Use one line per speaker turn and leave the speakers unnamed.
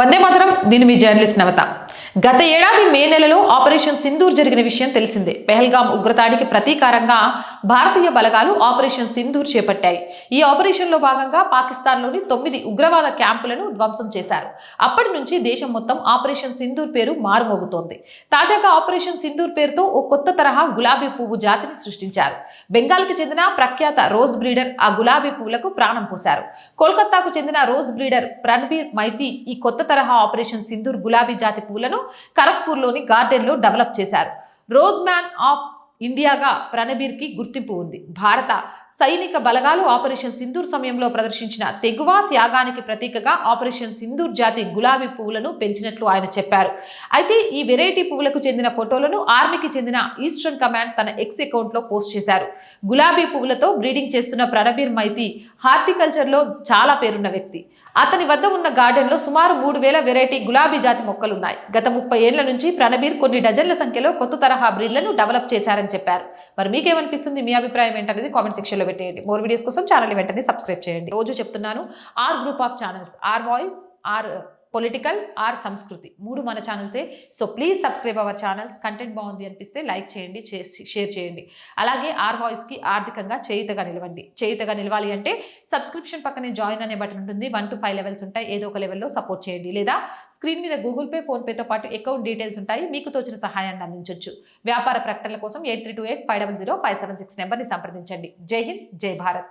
వందే మాత్రం నేను మీ జర్నలిస్ట్ నవత. గత ఏడాది మే నెలలో ఆపరేషన్ సింధూర్ జరిగిన విషయం తెలిసిందే. పెహల్గాం ఉగ్రదాడికి ప్రతీకారంగా భారతీయ బలగాలు ఆపరేషన్ సింధూర్ చేపట్టాయి. ఈ ఆపరేషన్లో భాగంగా పాకిస్తాన్లోని తొమ్మిది ఉగ్రవాద క్యాంపులను ధ్వంసం చేశారు. అప్పటి నుంచి దేశం మొత్తం ఆపరేషన్ సింధూర్ పేరు మారుమోగుతోంది. తాజాగా ఆపరేషన్ సింధూర్ పేరుతో ఓ కొత్త తరహా గులాబీ పువ్వు జాతిని సృష్టించారు. బెంగాల్కి చెందిన ప్రఖ్యాత రోజ్ బ్రీడర్ ఆ గులాబీ పువ్వులకు ప్రాణం పోశారు. కోల్కతాకు చెందిన రోజ్ బ్రీడర్ ప్రణబీర్ మైతి ఈ కొత్త తరహా ఆపరేషన్ సింధూర్ గులాబీ జాతి పువ్వులను ఖరగ్పూర్లోని గార్డెన్లో డెవలప్ చేశారు. రోజ్ మ్యాన్ ఆఫ్ ఇండియాగా ప్రణబీర్కి గుర్తింపు ఉంది. భారత సైనిక బలగాలు ఆపరేషన్ సింధూర్ సమయంలో ప్రదర్శించిన తెగువ త్యాగానికి ప్రతీకగా ఆపరేషన్ సింధూర్ జాతి గులాబీ పువ్వులను పెంచినట్లు ఆయన చెప్పారు. అయితే ఈ వెరైటీ పువ్వులకు చెందిన ఫోటోలను ఆర్మీకి చెందిన ఈస్టర్న్ కమాండ్ తన ఎక్స్ అకౌంట్లో పోస్ట్ చేశారు. గులాబీ పువ్వులతో బ్రీడింగ్ చేస్తున్న ప్రణబీర్ మైతి హార్టికల్చర్లో చాలా పేరున్న వ్యక్తి. అతని వద్ద ఉన్న గార్డెన్లో సుమారు మూడు వేల వెరైటీ గులాబీ జాతి మొక్కలున్నాయి. గత ముప్పై ఏళ్ళ నుంచి ప్రణబీర్ కొన్ని డజన్ల సంఖ్యలో కొత్త తరహా బ్రీడ్లను డెవలప్ చేశారని చెప్పారు. మరి మీకేమనిపిస్తుంది? మీ అభిప్రాయం ఏంటనేది కామెంట్ సెక్షన్లో పెట్టేయండి. మోర్ వీడియోస్ కోసం ఛానల్ వెంటనే సబ్స్క్రైబ్ చేయండి. రోజు చెప్తున్నాను R group of channels R voice R political R Sanskriti మూడు మన ఛానల్సే so please subscribe our channels content బాగుంది అనిపిస్తే లైక్ చేయండి చేసి- షేర్ చేయండి అలాగే ఆర్ వాయిస్కి ఆర్థికంగా చేయుతగా నిలవండి చేయుతగా నిలవాలి అంటే సబ్స్క్రిప్షన్ పక్కనే జాయిన్ అనే బటన్ ఉంటుంది వన్ టు ఫైవ్ లెవెల్స్ ఉంటాయి ఏదో ఒక లెవెల్లో సపోర్ట్ చేయండి లేదా స్క్రీన్ మీద గూగుల్ పే ఫోన్పేతో పాటు అకౌంట్ డీటెయిల్స్ ఉంటాయి మీకు తోచిన సహాయాన్ని అందించవచ్చు వ్యాపార ప్రకటనల కోసం eight three two eight five double zero five seven six నెంబర్ని సంప్రదించండి జై హింద్ జై భారత్